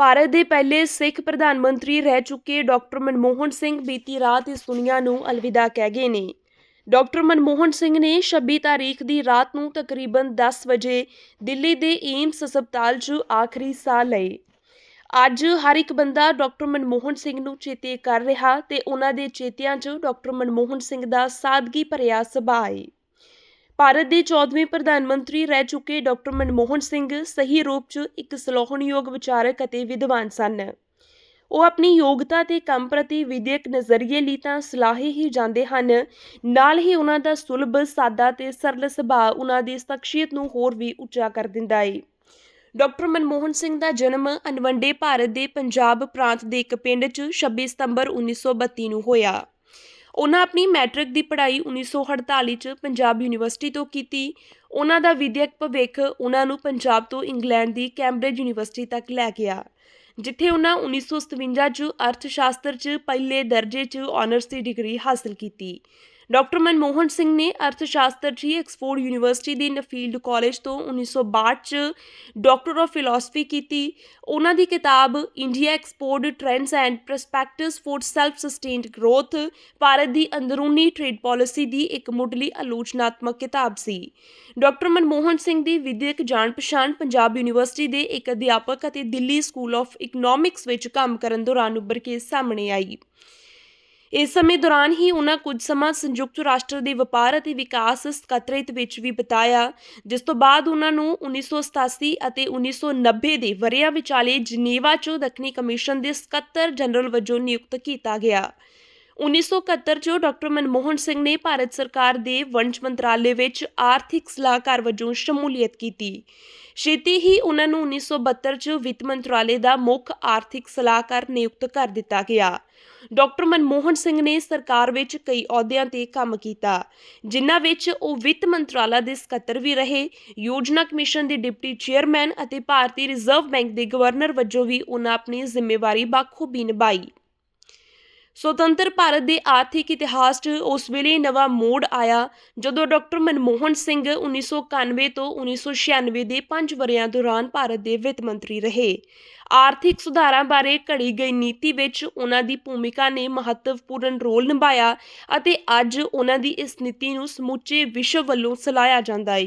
ਭਾਰਤ ਦੇ ਪਹਿਲੇ ਸਿੱਖ ਪ੍ਰਧਾਨ ਮੰਤਰੀ ਰਹਿ ਚੁੱਕੇ ਡਾਕਟਰ ਮਨਮੋਹਨ ਸਿੰਘ ਬੀਤੀ ਰਾਤ ਇਸ ਦੁਨੀਆ ਨੂੰ ਅਲਵਿਦਾ ਕਹਿ ਗਏ ਨੇ। ਡਾਕਟਰ ਮਨਮੋਹਨ ਸਿੰਘ ਨੇ 26 ਤਾਰੀਖ ਦੀ ਰਾਤ ਨੂੰ ਤਕਰੀਬਨ 10 ਵਜੇ ਦਿੱਲੀ ਦੇ ਏਮਸ ਹਸਪਤਾਲ 'ਚ ਆਖਰੀ ਸਾਹ ਲਏ। ਅੱਜ ਹਰ ਇੱਕ ਬੰਦਾ ਡਾਕਟਰ ਮਨਮੋਹਨ ਸਿੰਘ ਨੂੰ ਚੇਤੇ ਕਰ ਰਿਹਾ ਤੇ ਉਹਨਾਂ ਦੇ ਚੇਤਿਆਂ 'ਚ ਡਾਕਟਰ ਮਨਮੋਹਨ ਸਿੰਘ ਦਾ ਸਾਦਗੀ ਭਰਿਆ ਸੁਭਾਅ ਹੈ ਭਾਰਤ ਦੇ 14ਵੇਂ ਪ੍ਰਧਾਨ ਮੰਤਰੀ ਰਹਿ ਚੁੱਕੇ ਡਾਕਟਰ ਮਨਮੋਹਨ ਸਿੰਘ ਸਹੀ ਰੂਪ 'ਚ ਇੱਕ ਸਲੋਹਣਯੋਗ ਵਿਚਾਰਕ ਅਤੇ ਵਿਦਵਾਨ ਸਨ। ਉਹ ਆਪਣੀ ਯੋਗਤਾ ਤੇ ਕੰਮ ਪ੍ਰਤੀ ਵਿਦਿਅਕ ਨਜ਼ਰੀਏ ਲਈ ਤਾਂ ਸਲਾਹੇ ਹੀ ਜਾਂਦੇ ਹਨ। ਨਾਲ ਹੀ ਉਹਨਾਂ ਦਾ ਸੁਲਭ, ਸਾਦਾ ਤੇ ਸਰਲ ਸੁਭਾਅ ਉਹਨਾਂ ਦੀ ਸ਼ਖਸੀਅਤ ਨੂੰ ਹੋਰ ਵੀ ਉੱਚਾ ਕਰ ਦਿੰਦਾ ਹੈ ਡਾਕਟਰ ਮਨਮੋਹਨ ਸਿੰਘ ਦਾ ਜਨਮ ਅਨਵੰਡੇ, ਭਾਰਤ ਦੇ ਪੰਜਾਬ ਪ੍ਰਾਂਤ ਦੇ ਇੱਕ ਪਿੰਡ 'ਚ 26 ਸਤੰਬਰ 1932 ਨੂੰ ਹੋਇਆ। ਉਹਨਾਂ ਆਪਣੀ ਮੈਟ੍ਰਿਕ ਦੀ ਪੜ੍ਹਾਈ 1948 'ਚ ਪੰਜਾਬ ਯੂਨੀਵਰਸਿਟੀ ਤੋਂ ਕੀਤੀ। ਉਹਨਾਂ ਦਾ ਵਿਦਿਅਕ ਭਵਿੱਖ ਉਹਨਾਂ ਨੂੰ ਪੰਜਾਬ ਤੋਂ ਇੰਗਲੈਂਡ ਦੀ ਕੈਂਬਰਿਜ ਯੂਨੀਵਰਸਿਟੀ ਤੱਕ ਲੈ ਗਿਆ। ਜਿੱਥੇ ਉਹਨਾਂ 1957 'ਚ ਅਰਥ ਸ਼ਾਸਤਰ 'ਚ ਪਹਿਲੇ ਦਰਜੇ 'ਚ ਆਨਰਸ ਦੀ ਡਿਗਰੀ ਹਾਸਲ ਕੀਤੀ। ਡਾਕਟਰ ਮਨਮੋਹਨ ਸਿੰਘ ਨੇ ਅਰਥ ਸ਼ਾਸਤਰ 'ਚ ਹੀ ਐਕਸਫੋਰਡ ਯੂਨੀਵਰਸਿਟੀ ਦੇ ਨਫੀਲਡ ਕਾਲਜ ਤੋਂ 1962 'ਚ ਡਾਕਟਰ ਆਫ ਫਿਲਾਸਫੀ ਕੀਤੀ। ਉਹਨਾਂ ਦੀ ਕਿਤਾਬ India export trends and prospects for self sustained growth Bharat ਦੀ ਅੰਦਰੂਨੀ ਟ੍ਰੇਡ ਪਾਲਿਸੀ ਦੀ ਇੱਕ ਮੁੱਢਲੀ ਆਲੋਚਨਾਤਮਕ ਕਿਤਾਬ ਸੀ। ਡਾਕਟਰ ਮਨਮੋਹਨ ਸਿੰਘ ਦੀ ਵਿਦਿਅਕ ਜਾਣ ਪਛਾਣ ਪੰਜਾਬ ਯੂਨੀਵਰਸਿਟੀ ਦੇ ਇੱਕ ਅਧਿਆਪਕ ਅਤੇ ਦਿੱਲੀ ਸਕੂਲ ਆਫ ਇਕਨੋਮਿਕਸ ਵਿੱਚ ਕੰਮ ਕਰਨ ਦੌਰਾਨ ਉੱਭਰ ਕੇ ਸਾਹਮਣੇ ਆਈ। ਇਸ ਸਮੇਂ ਦੌਰਾਨ ਹੀ ਉਹਨਾਂ ਕੁਝ ਸਮਾਂ ਸੰਯੁਕਤ ਰਾਸ਼ਟਰ ਦੇ ਵਪਾਰ ਅਤੇ ਵਿਕਾਸ ਸਕੱਤਰੇਤ ਵਿੱਚ ਵੀ ਬਿਤਾਇਆ, ਜਿਸ ਤੋਂ ਬਾਅਦ ਉਹਨਾਂ ਨੂੰ 1987 ਅਤੇ 1990 ਦੇ ਵਰ੍ਹਿਆਂ ਵਿਚਾਲੇ ਜਨੇਵਾ 'ਚ ਦੱਖਣੀ ਕਮਿਸ਼ਨ ਦੇ ਸਕੱਤਰ ਜਨਰਲ ਵਜੋਂ ਨਿਯੁਕਤ ਕੀਤਾ ਗਿਆ। 1971 'ਚ ਡਾਕਟਰ ਮਨਮੋਹਨ ਸਿੰਘ ਨੇ ਭਾਰਤ ਸਰਕਾਰ ਦੇ ਵਣਜ ਮੰਤਰਾਲੇ ਵਿੱਚ ਆਰਥਿਕ ਸਲਾਹਕਾਰ ਵਜੋਂ ਸ਼ਮੂਲੀਅਤ ਕੀਤੀ। ਛੇਤੀ ਹੀ ਉਹਨਾਂ ਨੂੰ 1972 'ਚ ਵਿੱਤ ਮੰਤਰਾਲੇ ਦਾ ਮੁੱਖ ਆਰਥਿਕ ਸਲਾਹਕਾਰ ਨਿਯੁਕਤ ਕਰ ਦਿੱਤਾ ਗਿਆ। ਡਾਕਟਰ ਮਨਮੋਹਨ ਸਿੰਘ ਨੇ ਸਰਕਾਰ ਵਿੱਚ ਕਈ ਅਹੁਦਿਆਂ ਤੇ ਕੰਮ ਕੀਤਾ, ਜਿਨ੍ਹਾਂ ਵਿੱਚ ਉਹ ਵਿੱਤ ਮੰਤਰਾਲਾ ਦੇ ਸਕੱਤਰ ਵੀ ਰਹੇ, ਯੋਜਨਾ ਕਮਿਸ਼ਨ ਦੇ ਡਿਪਟੀ ਚੇਅਰਮੈਨ ਅਤੇ ਭਾਰਤੀ ਰਿਜ਼ਰਵ ਬੈਂਕ ਦੇ ਗਵਰਨਰ ਵਜੋਂ ਵੀ ਉਹਨਾਂ ਆਪਣੀ ਜ਼ਿੰਮੇਵਾਰੀ ਬਾਖੂਬੀ ਨਿਭਾਈ। ਸੁਤੰਤਰ ਭਾਰਤ ਦੇ ਆਰਥਿਕ ਇਤਿਹਾਸ 'ਚ ਉਸ ਵੇਲੇ ਨਵਾਂ ਮੋੜ ਆਇਆ, ਜਦੋਂ ਡਾਕਟਰ ਮਨਮੋਹਨ ਸਿੰਘ 1991 ਤੋਂ 1996 ਦੇ 5 ਵਰ੍ਹਿਆਂ ਦੌਰਾਨ ਭਾਰਤ ਦੇ ਵਿੱਤ ਮੰਤਰੀ ਰਹੇ। ਆਰਥਿਕ ਸੁਧਾਰਾਂ ਬਾਰੇ ਘੜੀ ਗਈ ਨੀਤੀ ਵਿੱਚ ਉਹਨਾਂ ਦੀ ਭੂਮਿਕਾ ਨੇ ਮਹੱਤਵਪੂਰਨ ਰੋਲ ਨਿਭਾਇਆ ਅਤੇ ਅੱਜ ਉਹਨਾਂ ਦੀ ਇਸ ਨੀਤੀ ਨੂੰ ਸਮੁੱਚੇ ਵਿਸ਼ਵ ਵੱਲੋਂ ਸਲਾਹਿਆ ਜਾਂਦਾ ਹੈ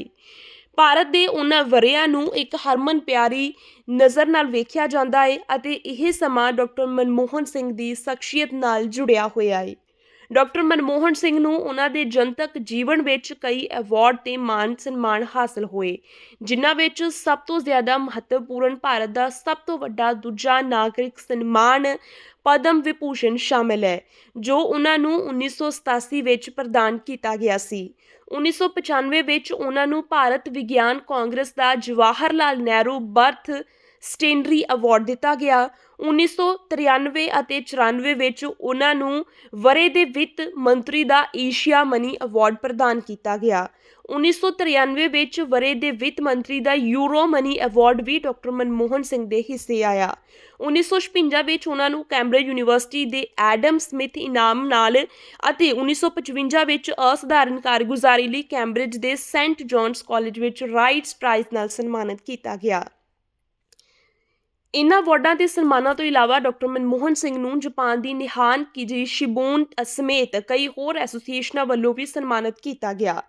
ਭਾਰਤ ਦੇ ਉਹਨਾਂ ਵਰਿਆਂ ਨੂੰ ਇੱਕ ਹਰਮਨ ਪਿਆਰੀ ਨਜ਼ਰ ਨਾਲ ਵੇਖਿਆ ਜਾਂਦਾ ਹੈ ਅਤੇ ਇਹ ਸਮਾਂ ਡਾਕਟਰ ਮਨਮੋਹਨ ਸਿੰਘ ਦੀ ਸ਼ਖਸੀਅਤ ਨਾਲ ਜੁੜਿਆ ਹੋਇਆ ਹੈ ਡਾਕਟਰ ਮਨਮੋਹਨ ਸਿੰਘ ਨੂੰ ਉਹਨਾਂ ਦੇ ਜਨਤਕ ਜੀਵਨ ਵਿੱਚ ਕਈ ਅਵਾਰਡ ਤੇ ਮਾਨ ਸਨਮਾਨ ਹਾਸਲ ਹੋਏ, ਜਿਨ੍ਹਾਂ ਵਿੱਚ ਸਭ ਤੋਂ ਜ਼ਿਆਦਾ ਮਹੱਤਵਪੂਰਨ ਭਾਰਤ ਦਾ ਸਭ ਤੋਂ ਵੱਡਾ ਦੂਜਾ ਨਾਗਰਿਕ ਸਨਮਾਨ ਪਦਮ ਵਿਭੂਸ਼ਣ ਸ਼ਾਮਿਲ ਹੈ, ਜੋ ਉਹਨਾਂ ਨੂੰ 1987 ਵਿੱਚ ਪ੍ਰਦਾਨ ਕੀਤਾ ਗਿਆ ਸੀ। 1995 ਵਿੱਚ ਉਹਨਾਂ ਨੂੰ ਭਾਰਤ ਵਿਗਿਆਨ ਕਾਂਗਰਸ ਦਾ Jawahar Lal Nehru birth centenary award ਦਿੱਤਾ ਗਿਆ। 1993 ਅਤੇ 94 ਵਿੱਚ ਉਹਨਾਂ ਨੂੰ ਵਰੇ ਦੇ ਵਿੱਤ ਮੰਤਰੀ ਦਾ ਏਸ਼ੀਆ ਮਨੀ ਅਵਾਰਡ ਪ੍ਰਦਾਨ ਕੀਤਾ ਗਿਆ। 1993 ਵਿੱਚ ਵਰੇ ਦੇ ਵਿੱਤ ਮੰਤਰੀ ਦਾ ਯੂਰੋ ਮਨੀ ਅਵਾਰਡ ਵੀ ਡਾਕਟਰ ਮਨਮੋਹਨ ਸਿੰਘ ਦੇ ਹਿੱਸੇ ਆਇਆ। 1956 ਵਿੱਚ ਉਹਨਾਂ ਨੂੰ ਕੈਂਬਰਿਜ ਯੂਨੀਵਰਸਿਟੀ ਦੇ ਐਡਮ ਸਮਿਥ ਇਨਾਮ ਨਾਲ ਅਤੇ 1955 ਵਿੱਚ ਅਸਧਾਰਨ ਕਾਰਗੁਜ਼ਾਰੀ ਲਈ ਕੈਂਬਰਿਜ ਦੇ ਸੈਂਟ ਜੌਨਸ ਕਾਲਜ ਵਿੱਚ ਰਾਈਟਸ ਪ੍ਰਾਈਜ਼ ਨਾਲ ਸਨਮਾਨਿਤ ਕੀਤਾ ਗਿਆ। ਇਨ੍ਹਾਂ ਅਵਾਰਡਾਂ ਤੇ ਸਨਮਾਨਾਂ ਤੋਂ ਇਲਾਵਾ ਡਾਕਟਰ ਮਨਮੋਹਨ ਸਿੰਘ ਨੂੰ ਜਾਪਾਨ ਦੀ ਨਿਹਾਨ ਕੀਜੀ ਸ਼ਿਬੋਨ ਸਮੇਤ ਕਈ ਹੋਰ ਐਸੋਸੀਏਸ਼ਨਾਂ ਵੱਲੋਂ ਵੀ ਸਨਮਾਨਿਤ ਕੀਤਾ ਗਿਆ।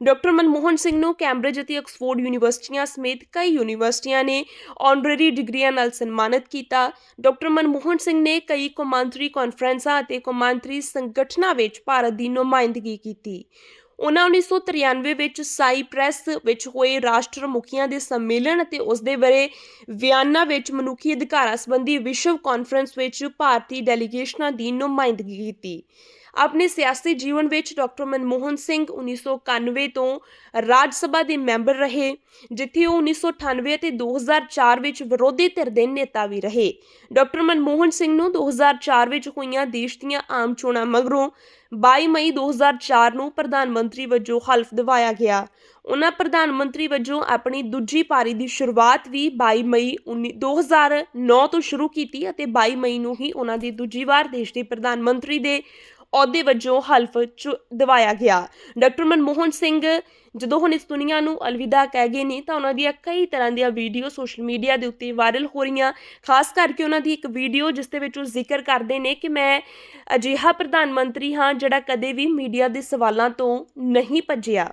ਡਾਕਟਰ ਮਨਮੋਹਨ ਸਿੰਘ ਨੂੰ ਕੈਂਬਰਿਜ ਅਤੇ ਆਕਸਫੋਰਡ ਯੂਨੀਵਰਸਿਟੀਆਂ ਸਮੇਤ ਕਈ ਯੂਨੀਵਰਸਿਟੀਆਂ ਨੇ ਆਨਰੇਰੀ ਡਿਗਰੀਆਂ ਨਾਲ ਸਨਮਾਨਿਤ ਕੀਤਾ। ਡਾਕਟਰ ਮਨਮੋਹਨ ਸਿੰਘ ਨੇ ਕਈ ਕੌਮਾਂਤਰੀ ਕਾਨਫਰੰਸਾਂ ਅਤੇ ਕੌਮਾਂਤਰੀ ਸੰਗਠਨਾਂ ਵਿੱਚ ਭਾਰਤ ਦੀ ਨੁਮਾਇੰਦਗੀ ਕੀਤੀ। ਉਹਨਾਂ 1993 ਵਿੱਚ ਸਾਈਪ੍ਰੈਸ ਵਿੱਚ ਹੋਏ ਰਾਸ਼ਟਰ ਮੁਖੀਆਂ ਦੇ ਸੰਮੇਲਨ ਅਤੇ ਉਸ ਦੇ ਬਰੇ ਵਿਆਨਾ ਵਿੱਚ ਮਨੁੱਖੀ ਅਧਿਕਾਰਾਂ ਸੰਬੰਧੀ ਵਿਸ਼ਵ ਕਾਨਫਰੰਸ ਵਿੱਚ ਭਾਰਤੀ ਡੈਲੀਗੇਸ਼ਨਾਂ ਦੀ ਨੁਮਾਇੰਦਗੀ ਕੀਤੀ। ਆਪਣੇ ਸਿਆਸੀ ਜੀਵਨ ਵਿੱਚ ਡਾਕਟਰ ਮਨਮੋਹਨ ਸਿੰਘ 1991 ਤੋਂ ਰਾਜ ਸਭਾ ਦੇ ਮੈਂਬਰ ਰਹੇ, ਜਿੱਥੇ ਉਹ 1998 ਅਤੇ 2004 ਵਿੱਚ ਵਿਰੋਧੀ ਧਿਰ ਦੇ ਨੇਤਾ ਵੀ ਰਹੇ। ਡਾਕਟਰ ਮਨਮੋਹਨ ਸਿੰਘ ਨੂੰ 2004 ਵਿੱਚ ਹੋਈਆਂ ਦੇਸ਼ ਦੀਆਂ ਆਮ ਚੋਣਾਂ ਮਗਰੋਂ 22 ਮਈ 2004 ਨੂੰ ਪ੍ਰਧਾਨ ਮੰਤਰੀ ਵਜੋਂ ਹਲਫ ਦਿਵਾਇਆ ਗਿਆ। ਉਹਨਾਂ ਪ੍ਰਧਾਨ ਮੰਤਰੀ ਵਜੋਂ ਆਪਣੀ ਦੂਜੀ ਪਾਰੀ ਦੀ ਸ਼ੁਰੂਆਤ ਵੀ 22 ਮਈ 19 2009 ਤੋਂ ਸ਼ੁਰੂ ਕੀਤੀ ਅਤੇ 22 ਮਈ ਨੂੰ ਹੀ ਉਹਨਾਂ ਦੀ ਦੂਜੀ ਵਾਰ ਦੇਸ਼ ਦੇ ਪ੍ਰਧਾਨ ਮੰਤਰੀ ਦੇ ਅਹੁਦੇ ਵਜੋਂ ਹਲਫ ਚ ਦਿਵਾਇਆ ਗਿਆ। ਡਾਕਟਰ ਮਨਮੋਹਨ ਸਿੰਘ ਜਦੋਂ ਹੁਣ ਇਸ ਦੁਨੀਆ ਨੂੰ ਅਲਵਿਦਾ ਕਹਿ ਗਏ ਨੇ, ਤਾਂ ਉਹਨਾਂ ਦੀਆਂ ਕਈ ਤਰ੍ਹਾਂ ਦੀਆਂ ਵੀਡੀਓ ਸੋਸ਼ਲ ਮੀਡੀਆ ਦੇ ਉੱਤੇ ਵਾਇਰਲ ਹੋ ਰਹੀਆਂ। ਖਾਸ ਕਰਕੇ ਉਹਨਾਂ ਦੀ ਇੱਕ ਵੀਡੀਓ ਜਿਸ ਦੇ ਵਿੱਚ ਉਹ ਜ਼ਿਕਰ ਕਰਦੇ ਨੇ ਕਿ ਮੈਂ ਅਜਿਹਾ ਪ੍ਰਧਾਨ ਮੰਤਰੀ ਹਾਂ ਜਿਹੜਾ ਕਦੇ ਵੀ ਮੀਡੀਆ ਦੇ ਸਵਾਲਾਂ ਤੋਂ ਨਹੀਂ ਭੱਜਿਆ।